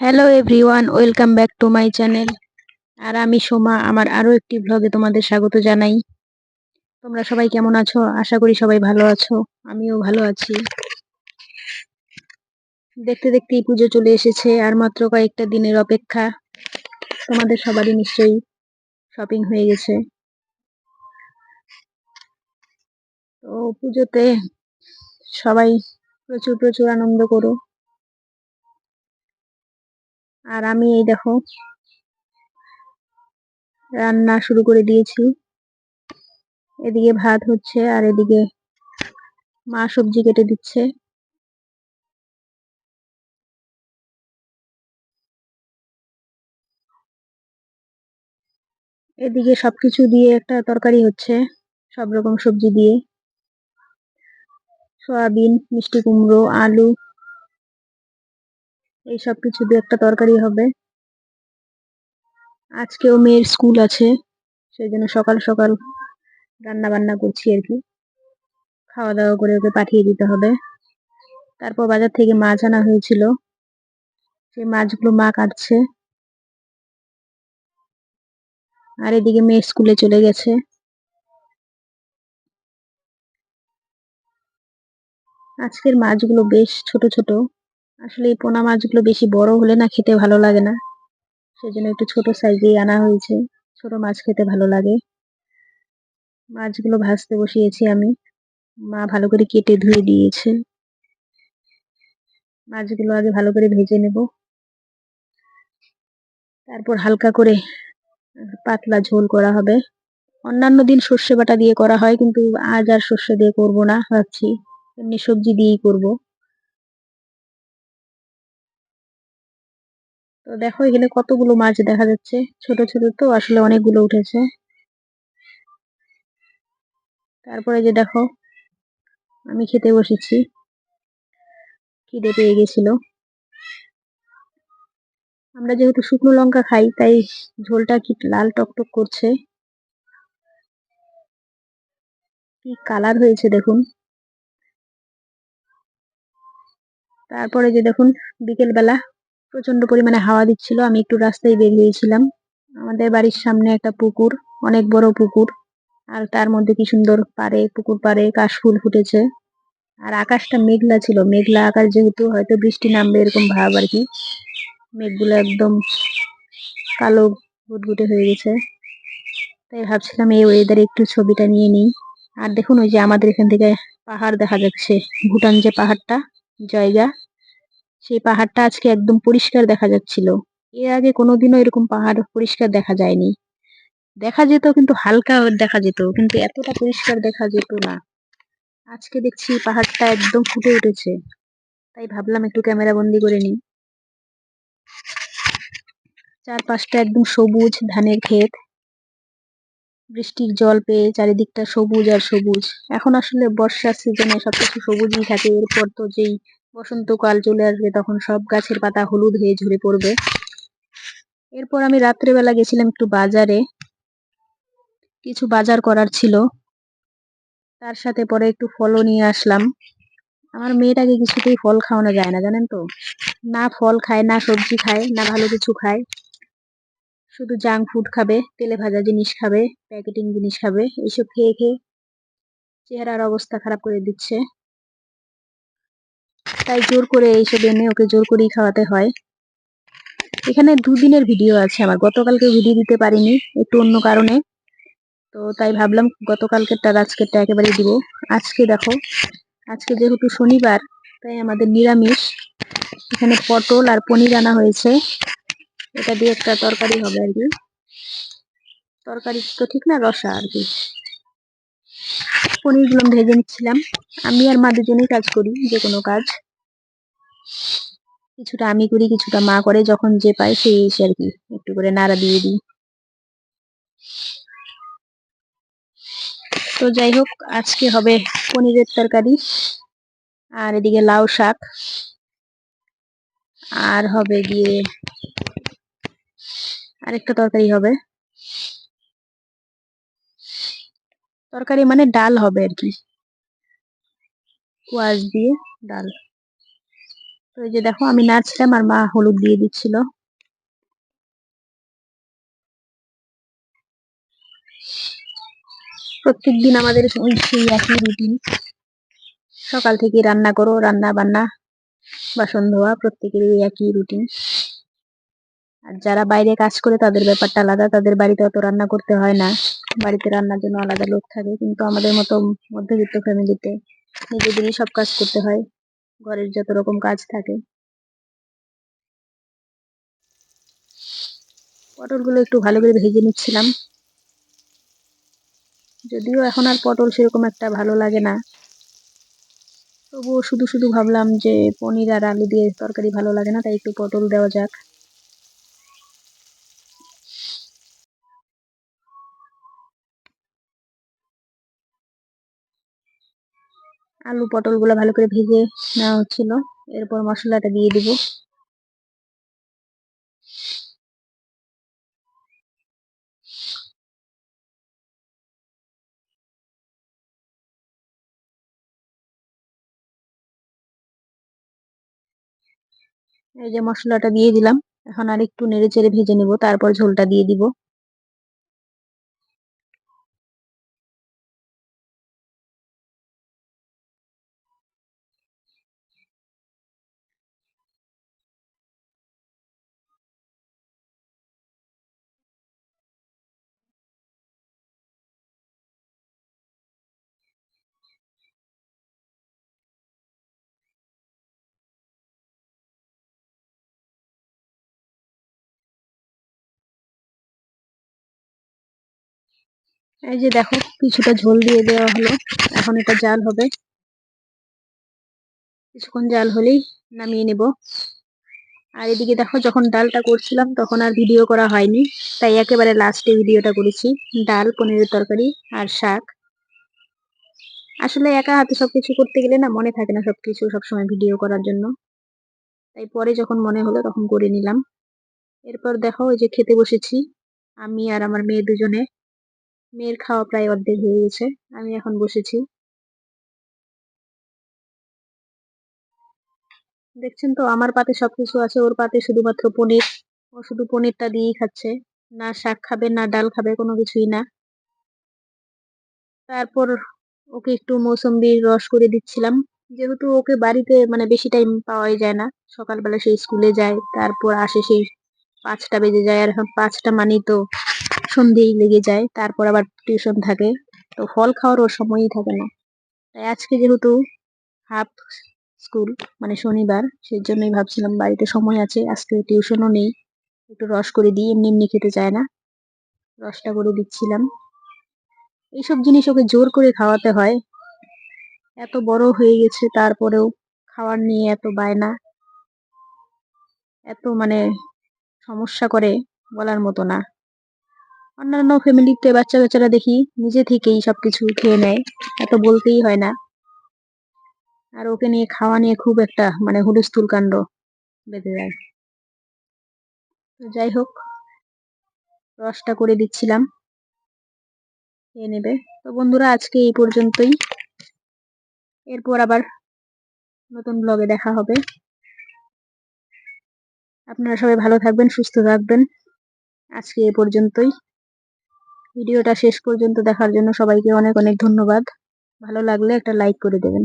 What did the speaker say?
Hello everyone welcome back to my channel আর আমি সোমা, আমার আরও একটি ব্লগে তোমাদের স্বাগত জানাই। তোমরা সবাই কেমন আছো? আশা করি সবাই ভালো আছো। আমিও ভালো আছি। দেখতে দেখতেই পুজো চলে এসেছে, আর মাত্র কয়েকটা দিনের অপেক্ষা। তোমাদের সবারই নিশ্চয়ই শপিং হয়ে গেছে। তো পুজোতে সবাই প্রচুর প্রচুর আনন্দ করো। আর আমি এই দেখো রান্না শুরু করে দিয়েছি। এদিকে ভাত হচ্ছে আর এদিকে মা সবজি কেটে দিচ্ছে। এদিকে সবকিছু দিয়ে একটা তরকারি হচ্ছে, সব রকম সবজি দিয়ে। সয়াবিন, মিষ্টি কুমড়ো, আলু এই সব কিছু দিয়ে একটা তরকারি হবে। আজকেও মেয়ের স্কুল আছে, সেই জন্য সকাল সকাল রান্না বান্না করছি আর কি। খাওয়া দাওয়া করে ওকে পাঠিয়ে দিতে হবে। তারপর বাজার থেকে মাছ আনা হয়েছিল। সেই মাছগুলো মা কাটছে। আর এদিকে মেয়ে স্কুলে চলে গেছে। আজকের মাছগুলো বেশ ছোট ছোট। আসলে এই পোনা মাছগুলো বেশি বড় হলে না খেতে ভালো লাগে না। সেজন্য একটু ছোট সাইজেই আনা হয়েছে। ছোট মাছ খেতে ভালো লাগে। মাছগুলো ভাজতে বসিয়েছি আমি। মা ভালো করে কেটে ধুয়ে দিয়েছে। মাছগুলো আগে ভালো করে ভেজে নেব। তারপর হালকা করে পাতলা ঝোল করা হবে। অন্যান্য দিন সর্ষে বাটা দিয়ে করা হয়, কিন্তু আজ আর সর্ষে দিয়ে করব না, ভাবছি। এমনি সবজি দিয়েই করব। তো দেখো এখানে কতগুলো মাছ দেখা যাচ্ছে। ছোট ছোট তো আসলে অনেকগুলো উঠেছে। তারপরে যে দেখো, আমি খেতে বসেছি। খিদে পেয়ে গেছিল। আমরা যেহেতু শুকনো লঙ্কা খাই, তাই ঝোলটা কি লাল টকটক করছে। কি কালার হয়েছে দেখুন। তারপরে যে দেখুন বিকেল বেলা প্রচণ্ড পরিমাণে হাওয়া দিচ্ছিল, আমি একটু রাস্তায় বের হয়েছিলাম আমাদের বাড়ির সামনে একটা পুকুর, অনেক বড় পুকুর, আর তার মধ্যে কি সুন্দর পারে, পুকুর পারে কাশফুল ফুটেছে। আর আকাশটা মেঘলা ছিল, মেঘলা আকাশ যেহেতু হয়তো বৃষ্টি নামবে এরকম ভাব আর কি। মেঘগুলো একদম কালো গুটগুটে হয়ে গেছে। তাই ভাবছিলাম এই ওয়েদারে একটু ছবিটা নিয়ে নিই। আর দেখুন ওই যে আমাদের এখান থেকে পাহাড় দেখা যাচ্ছে, ভুটান যে পাহাড়টা, জায়গা সেই পাহাড়টা আজকে একদম পরিষ্কার দেখা যাচ্ছিল। এর আগে কোনোদিনও এরকম পাহাড় পরিষ্কার দেখা যায়নি। দেখা যেত কিন্তু হালকা দেখা যেত, কিন্তু এতটা পরিষ্কার দেখা যেত না। আজকে দেখছি পাহাড়টা একদম ফুটে উঠেছে। তাই ভাবলাম একটু ক্যামেরা বন্দি করে নিই। চারপাশটা একদম সবুজ, ধানের ক্ষেত। বৃষ্টির জল পেয়ে চারিদিকটা সবুজ আর সবুজ। এখন আসলে বর্ষার সিজনে সবকিছু সবুজই থাকে। এরপর তো যেই বসন্তকাল চলে আসবে, তখন সব গাছের পাতা হলুদ হয়ে ঝরে পড়বে। এরপর আমি রাত্রেবেলা গেছিলাম একটু বাজারে। কিছু বাজার করার ছিল। তার সাথে পরে একটু ফলও নিয়ে আসলাম। আমার মেয়েটাকে কিছুতেই ফল খাওয়ানো যায় না, জানেন তো? না ফল খায়, না সবজি খায়, না ভালো কিছু খায়। শুধু জাঙ্ক ফুড খাবে, তেলে ভাজা জিনিস খাবে, প্যাকেটিং জিনিস খাবে, এইসব খেয়ে খেয়ে চেহারার অবস্থা খারাপ করে দিচ্ছে। তাই জোর করে এইসব এনে ওকে জোর করেই খাওয়াতে হয়। এখানে দুদিনের ভিডিও আছে আমার, গতকালকে ভিডিও দিতে পারিনি, একটু অন্য কারণে। তো তাই ভাবলাম গতকালকেরটা আজকেরটা একেবারে দিব। আজকে দেখো, আজকে যেহেতু শনিবার, তাই আমাদের নিরামিষ। এখানে পটল আর পনির আনা হয়েছে। এটা দিয়ে একটা তরকারি হবে আর কি। তরকারি তো ঠিক না, রসা আর কি। পনিরগুলো ভেজে নিচ্ছিলাম। আমি আর মা দুজনেই কাজ করি, যে কোনো কাজ। কিছুটা আমি করি, কিছুটা মা করে, যখন যে পায় সেই এসে আর কি, একটু করে নাড়া দিয়ে দিই। তো যাই হোক, আজকে হবে পনিরের তরকারি, আর এদিকে লাউ শাক, আর হবে গিয়ে আরেকটা তরকারি হবে। তরকারি মানে ডাল হবে আর কি। কোয়াশ দিয়ে ডাল। তো এই যে দেখো, আমি নাচছিলাম আর মা হলুদ দিয়ে দিচ্ছিল। প্রত্যেক দিন আমাদের ওই সেই একই রুটিন সকাল থেকে রান্না করো, রান্না বান্না, বাসন ধোয়া প্রত্যেকের এই একই রুটিন আর যারা বাইরে কাজ করে তাদের ব্যাপারটা আলাদা, তাদের বাড়িতে অত রান্না করতে হয় না। বাড়িতে রান্নার জন্য আলাদা লোক থাকে, কিন্তু আমাদের মতো মধ্যবিত্ত ফ্যামিলিতে নিজেদেরই সব কাজ করতে হয়, ঘরের যত রকম কাজ থাকে। পটলগুলো একটু ভালো করে ভেজে নিচ্ছিলাম। যদিও এখন আর পটল সেরকম একটা ভালো লাগে না। তবুও শুধু শুধু ভাবলাম যে পনির আর আলু দিয়ে তরকারি ভালো লাগে না, তাই একটু পটল দেওয়া যাক। আলু পটল পটলগুলো ভালো করে ভেজে নেওয়া হচ্ছিল। এরপর মশলাটা দিয়ে দিব। এই যে মশলাটা দিয়ে দিলাম। এখন আর একটু নেড়ে চেড়ে ভেজে নিব। তারপর ঝোলটা দিয়ে দিব। এই যে দেখো, কিছুটা ঝোল দিয়ে দেওয়া হলো। এখন এটা জাল হবে। কিছুক্ষণ জাল হলেই নামিয়ে নেব। আর এদিকে দেখো, যখন ডালটা করছিলাম তখন আর ভিডিও করা হয়নি। তাই একেবারে লাস্টে ভিডিওটা করেছি। ডাল, পনিরের তরকারি আর শাক। আসলে একা হাতে সবকিছু করতে গেলে না মনে থাকে না সবকিছু সবসময় ভিডিও করার জন্য। তাই পরে যখন মনে হলো তখন করে নিলাম। এরপর দেখো, ওই যে খেতে বসেছি। আমি আর আমার মেয়ে দুজনে। মেয়ের খাওয়া প্রায় অর্ধেক হয়ে গেছে। আমি এখন বসেছি। দেখছেন তো, আমার পাতে সবকিছু আছে। ওর পাতে শুধুমাত্র পনির। ও শুধু পনিরটা দিয়েই খাচ্ছে। না শাক খাবে, না ডাল খাবে, কোনো কিছুই না। তারপর ওকে একটু মৌসম্বির রস করে দিচ্ছিলাম। যেহেতু ওকে বাড়িতে মানে বেশি টাইম পাওয়াই যায় না। সকালবেলা সেই স্কুলে যায়, তারপর আসে সেই পাঁচটা বেজে যায়। আর পাঁচটা মানেই তো সন্ধেই লেগে যায়, তারপর আবার টিউশন থাকে। তো ফল খাওয়ার সময়ই থাকে না। তাই আজকে যেহেতু হাফ স্কুল মানে শনিবার সেই জন্যই ভাবছিলাম বাড়িতে সময় আছে, আজকে টিউশনও নেই। একটু রস করে দিই, এমনি এমনি খেতে চায় না। রসটা করে দিচ্ছিলাম। এইসব জিনিস ওকে জোর করে খাওয়াতে হয়। এত বড় হয়ে গেছে, তারপরেও খাওয়ার নিয়ে এত বায়না। এত মানে সমস্যা করে বলার মতো না। অন্যান্য ফ্যামিলিতে বাচ্চা কাচ্চারা দেখি নিজে থেকেই সবকিছু খেয়ে নেয়, এত বলতেই হয় না। আর ওকে নিয়ে খাওয়া নিয়ে খুব একটা মানে হুলস্থুল কাণ্ড বেঁধে যায় তো যাই হোক, রসটা করে দিচ্ছিলাম, খেয়ে নেবে। তো বন্ধুরা, আজকে এই পর্যন্তই। এরপর আবার নতুন ব্লগে দেখা হবে। আপনারা সবাই ভালো থাকবেন, সুস্থ থাকবেন। আজকে এ পর্যন্তই। ভিডিওটা শেষ পর্যন্ত দেখার জন্য সবাইকে অনেক অনেক ধন্যবাদ। ভালো লাগলে একটা লাইক করে দেবেন।